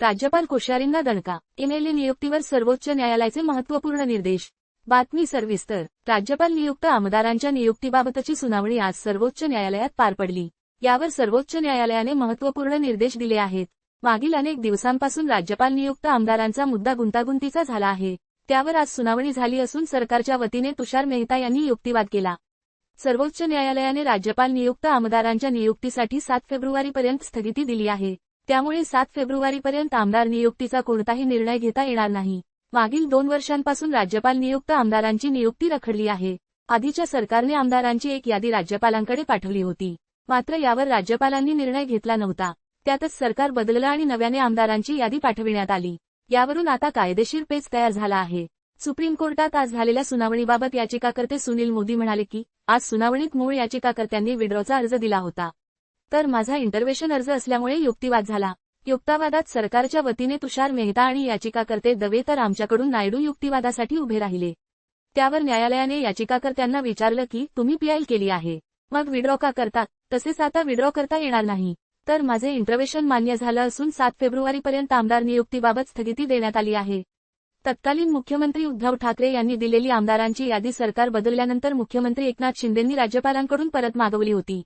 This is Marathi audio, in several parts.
राज्यपाल कोश्यारींना दणका. एमएलए नियुक्तीवर सर्वोच्च न्यायालयाचे महत्त्वपूर्ण निर्देश. बातमी सर्विस्तर. राज्यपाल नियुक्त आमदारांच्या नियुक्तीबाबतची सुनावणी आज सर्वोच्च न्यायालयात पार पडली. यावर सर्वोच्च न्यायालयाने महत्त्वपूर्ण निर्देश दिले आहेत. मागील अनेक दिवसांपासून राज्यपाल नियुक्त आमदारांचा मुद्दा गुंतागुंतीचा झाला आहे. त्यावर आज सुनावणी झाली असून सरकारच्या वतीने तुषार मेहता यांनी युक्तिवाद केला. सर्वोच्च न्यायालयाने राज्यपाल नियुक्त आमदारांच्या नियुक्तीसाठी सात फेब्रुवारीपर्यंत स्थगिती दिली आहे. त्यामुळे सात फेब्रुवारीपर्यंत आमदार नियुक्तीचा कोणताही निर्णय घेता येणार नाही. मागील दोन वर्षांपासून राज्यपाल नियुक्त आमदारांची नियुक्ती रखडली आहे. आधीच्या सरकारने आमदारांची एक यादी राज्यपालांकडे पाठवली होती. मात्र यावर राज्यपालांनी निर्णय घेतला नव्हता. त्यातच सरकार बदललं आणि नव्याने आमदारांची यादी पाठविण्यात आली. यावरून आता कायदेशीर पेच तयार झाला आहे. सुप्रीम कोर्टात आज झालेल्या सुनावणीबाबत याचिकाकर्ते सुनील मोदी म्हणाले की आज सुनावणीत मूळ याचिकाकर्त्यांनी विड्रॉचा अर्ज दिला होता. तर माझा इंटरव्हेशन अर्ज असल्यामुळे युक्तिवाद झाला. युक्तावादात सरकारच्या वतीने तुषार मेहता आणि याचिकाकर्ते दवे तर आमच्याकडून नायडू युक्तिवादासाठी उभे राहिले. त्यावर न्यायालयाने याचिकाकर्त्यांना विचारलं की तुम्ही पीआय केली आहे. मग विड्रॉ का करतात तसेच आता विड्रॉ करता येणार नाही. तर माझे इंटरव्हेशन मान्य झालं असून सात फेब्रुवारीपर्यंत आमदार नियुक्तीबाबत स्थगिती देण्यात आली आहे. तत्कालीन मुख्यमंत्री उद्धव ठाकरे यांनी दिलेली आमदारांची यादी सरकार बदलल्यानंतर मुख्यमंत्री एकनाथ शिंदेंनी राज्यपालांकडून परत मागवली होती.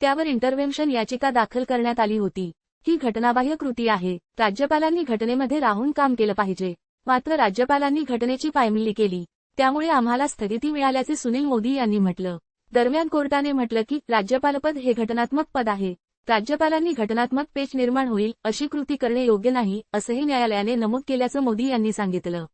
त्यावर इंटरव्हेन्शन याचिका दाखल करण्यात आली होती. ही घटनाबाह्य कृती आहे. राज्यपालांनी घटनेमध्ये राहून काम केलं पाहिजे. मात्र राज्यपालांनी घटनेची पायमल्ली केली. त्यामुळे आम्हाला स्थगिती मिळाल्याचे सुनील मोदी यांनी म्हटलं. दरम्यान कोर्टाने म्हटलं की राज्यपालपद हे घटनात्मक पद आहे. राज्यपालांनी घटनात्मक पेच निर्माण होईल अशी कृती करणे योग्य नाही असंही न्यायालयाने नमूद केल्याचं मोदी यांनी सांगितलं.